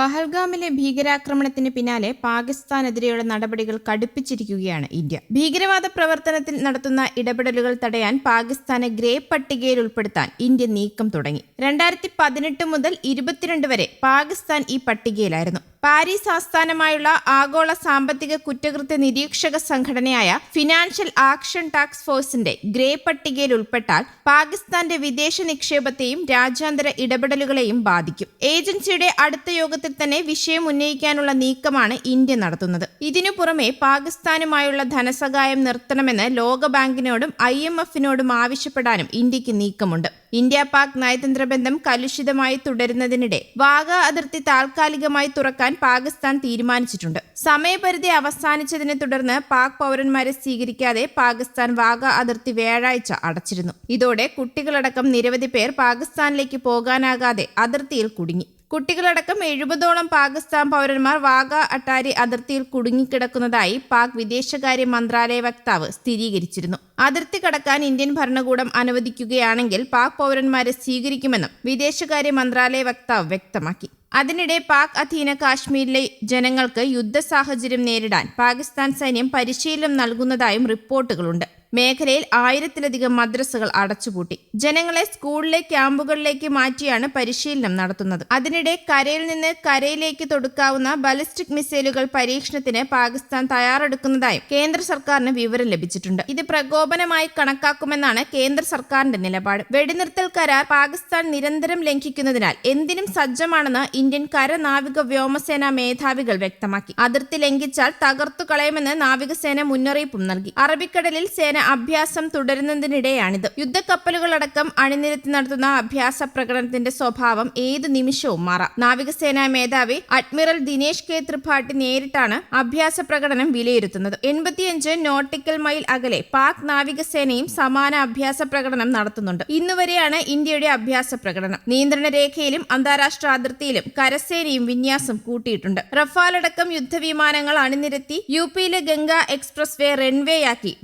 പഹൽഗാമിലെ ഭീകരാക്രമണത്തിന് പിന്നാലെ പാകിസ്ഥാനെതിരെയുള്ള നടപടികൾ കടുപ്പിച്ചിരിക്കുകയാണ് ഇന്ത്യ. ഭീകരവാദ പ്രവർത്തനത്തിൽ നടത്തുന്ന ഇടപെടലുകൾ തടയാൻ പാകിസ്ഥാനെ ഗ്രേ പട്ടികയിൽ ഉൾപ്പെടുത്താൻ ഇന്ത്യ നീക്കം തുടങ്ങി. രണ്ടായിരത്തി പതിനെട്ട് മുതൽ ഇരുപത്തിരണ്ട് വരെ പാകിസ്ഥാൻ ഈ പട്ടികയിലായിരുന്നു. പാരീസ് ആസ്ഥാനമായുള്ള ആഗോള സാമ്പത്തിക കുറ്റകൃത്യ നിരീക്ഷക സംഘടനയായ ഫിനാൻഷ്യൽ ആക്ഷൻ ടാക്സ് ഫോഴ്സിന്റെ ഗ്രേ പട്ടികയിൽ ഉൾപ്പെട്ടാൽ പാകിസ്ഥാന്റെ വിദേശ നിക്ഷേപത്തെയും രാജ്യാന്തര ഇടപെടലുകളെയും ബാധിക്കും. ഏജൻസിയുടെ അടുത്ത യോഗത്തിൽ തന്നെ വിഷയം ഉന്നയിക്കാനുള്ള നീക്കമാണ് ഇന്ത്യ നടത്തുന്നത്. ഇതിനു പുറമെ പാകിസ്ഥാനുമായുള്ള ധനസഹായം നിർത്തണമെന്ന് ലോകബാങ്കിനോടും ഐ എം എഫിനോടും ആവശ്യപ്പെടാനും ഇന്ത്യയ്ക്ക് നീക്കമുണ്ട്. ഇന്ത്യ പാക് നയതന്ത്ര ബന്ധം കലുഷിതമായി തുടരുന്നതിനിടെ വാഗ അതിർത്തി താൽക്കാലികമായി തുറക്കാൻ പാകിസ്ഥാൻ തീരുമാനിച്ചിട്ടുണ്ട്. സമയപരിധി അവസാനിച്ചതിനെ തുടർന്ന് പാക് പൗരന്മാരെ സ്വീകരിക്കാതെ പാകിസ്ഥാൻ വാഗ അതിർത്തി വ്യാഴാഴ്ച അടച്ചിരുന്നു. ഇതോടെ കുട്ടികളടക്കം നിരവധി പേർ പാകിസ്ഥാനിലേക്ക് പോകാനാകാതെ അതിർത്തിയിൽ കുടുങ്ങി. കുട്ടികളടക്കം എഴുപതോളം പാകിസ്ഥാൻ പൗരന്മാർ വാഗ അട്ടാരി അതിർത്തിയിൽ കുടുങ്ങിക്കിടക്കുന്നതായി പാക് വിദേശകാര്യ മന്ത്രാലയ വക്താവ് സ്ഥിരീകരിച്ചിരുന്നു. അതിർത്തി കടക്കാൻ ഇന്ത്യൻ ഭരണകൂടം അനുവദിക്കുകയാണെങ്കിൽ പാക് പൗരന്മാരെ സ്വീകരിക്കുമെന്നും വിദേശകാര്യ മന്ത്രാലയ വക്താവ് വ്യക്തമാക്കി. അതിനിടെ പാക് അധീന കാശ്മീരിലെ ജനങ്ങൾക്ക് യുദ്ധ സാഹചര്യം നേരിടാൻ പാകിസ്ഥാൻ സൈന്യം പരിശീലനം നൽകുന്നതായും റിപ്പോർട്ടുകളുണ്ട്. മേഖലയിൽ ആയിരത്തിലധികം മദ്രസകൾ അടച്ചുപൂട്ടി. ജനങ്ങളെ സ്കൂളിലെ ക്യാമ്പുകളിലേക്ക് മാറ്റിയാണ് പരിശീലനം നടത്തുന്നത്. അതിനിടെ കരയിൽ നിന്ന് കരയിലേക്ക് തൊടുക്കാവുന്ന ബലിസ്റ്റിക് മിസൈലുകൾ പരീക്ഷണത്തിന് പാകിസ്ഥാൻ തയ്യാറെടുക്കുന്നതായും കേന്ദ്ര സർക്കാരിന് വിവരം ലഭിച്ചിട്ടുണ്ട്. ഇത് പ്രകോപനമായി കണക്കാക്കുമെന്നാണ് കേന്ദ്ര സർക്കാരിന്റെ നിലപാട്. വെടിനിർത്തൽ കരാർ പാകിസ്ഥാൻ നിരന്തരം ലംഘിക്കുന്നതിനാൽ എന്തിനും സജ്ജമാണെന്ന് ഇന്ത്യൻ കരനാവിക വ്യോമസേന മേധാവികൾ വ്യക്തമാക്കി. അതിർത്തി ലംഘിച്ചാൽ തകർത്തു കളയുമെന്ന് നാവികസേന മുന്നറിയിപ്പും നൽകി. അറബിക്കടലിൽ സേന അഭ്യാസം തുടരുന്നതിനിടെയാണിത്. യുദ്ധക്കപ്പലുകളടക്കം അണിനിരത്തി നടത്തുന്ന അഭ്യാസ പ്രകടനത്തിന്റെ സ്വഭാവം ഏത് നിമിഷവും മാറാം. നാവികസേനാ മേധാവി അഡ്മിറൽ ദിനേശ് കെ ത്രിപാഠി നേരിട്ടാണ് അഭ്യാസ പ്രകടനം വിലയിരുത്തുന്നത്. എൺപത്തിയഞ്ച് നോട്ടിക്കൽ മൈൽ അകലെ പാക് നാവികസേനയും സമാന അഭ്യാസ പ്രകടനം നടത്തുന്നുണ്ട്. ഇന്നുവരെയാണ് ഇന്ത്യയുടെ അഭ്യാസ പ്രകടനം. നിയന്ത്രണ രേഖയിലും അന്താരാഷ്ട്ര അതിർത്തിയിലും കരസേനയും വിന്യാസം കൂട്ടിയിട്ടുണ്ട്. റഫാൽ അടക്കം യുദ്ധവിമാനങ്ങൾ അണിനിരത്തി യു പിയിലെ ഗംഗ എക്സ്പ്രസ് വേ റൺവേയാക്കി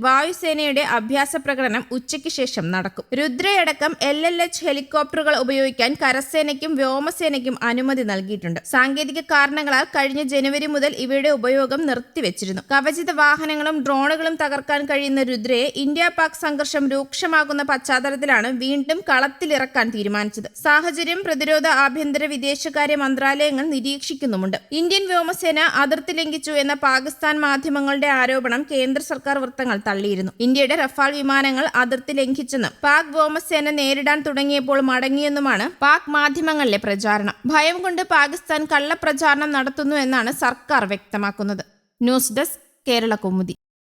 വായുസേനയുടെ അഭ്യാസ പ്രകടനം ഉച്ചയ്ക്ക് ശേഷം നടക്കും. രുദ്രയടക്കം എൽ എൽ എച്ച് ഹെലികോപ്റ്ററുകൾ ഉപയോഗിക്കാൻ കരസേനയ്ക്കും വ്യോമസേനയ്ക്കും അനുമതി നൽകിയിട്ടുണ്ട്. സാങ്കേതിക കാരണങ്ങളാൽ കഴിഞ്ഞ ജനുവരി മുതൽ ഇവയുടെ ഉപയോഗം നിർത്തിവെച്ചിരുന്നു. കവചിത വാഹനങ്ങളും ഡ്രോണുകളും തകർക്കാൻ കഴിയുന്ന രുദ്രയെ ഇന്ത്യ പാക് സംഘർഷം രൂക്ഷമാകുന്ന പശ്ചാത്തലത്തിലാണ് വീണ്ടും കളത്തിലിറക്കാൻ തീരുമാനിച്ചത്. സാഹചര്യം പ്രതിരോധ ആഭ്യന്തര വിദേശകാര്യ മന്ത്രാലയങ്ങൾ നിരീക്ഷിക്കുന്നുമുണ്ട്. ഇന്ത്യൻ വ്യോമസേന അതിർത്തി ലംഘിച്ചു എന്ന പാകിസ്ഥാൻ മാധ്യമങ്ങളുടെ ആരോപണം കേന്ദ്ര സർക്കാർ വൃത്തങ്ങൾ തള്ളിയിരുന്നു. ഇന്ത്യയുടെ റഫാൽ വിമാനങ്ങൾ അതിർത്തി ലംഘിച്ചെന്നും പാക് വ്യോമസേന നേരിടാൻ തുടങ്ങിയപ്പോൾ മടങ്ങിയെന്നുമാണ് പാക് മാധ്യമങ്ങളിലെ പ്രചാരണം. ഭയം കൊണ്ട് പാകിസ്ഥാൻ കള്ളപ്രചാരണം നടത്തുന്നു എന്നാണ് സർക്കാർ വ്യക്തമാക്കുന്നത്. News desk Kerala Kaumudi.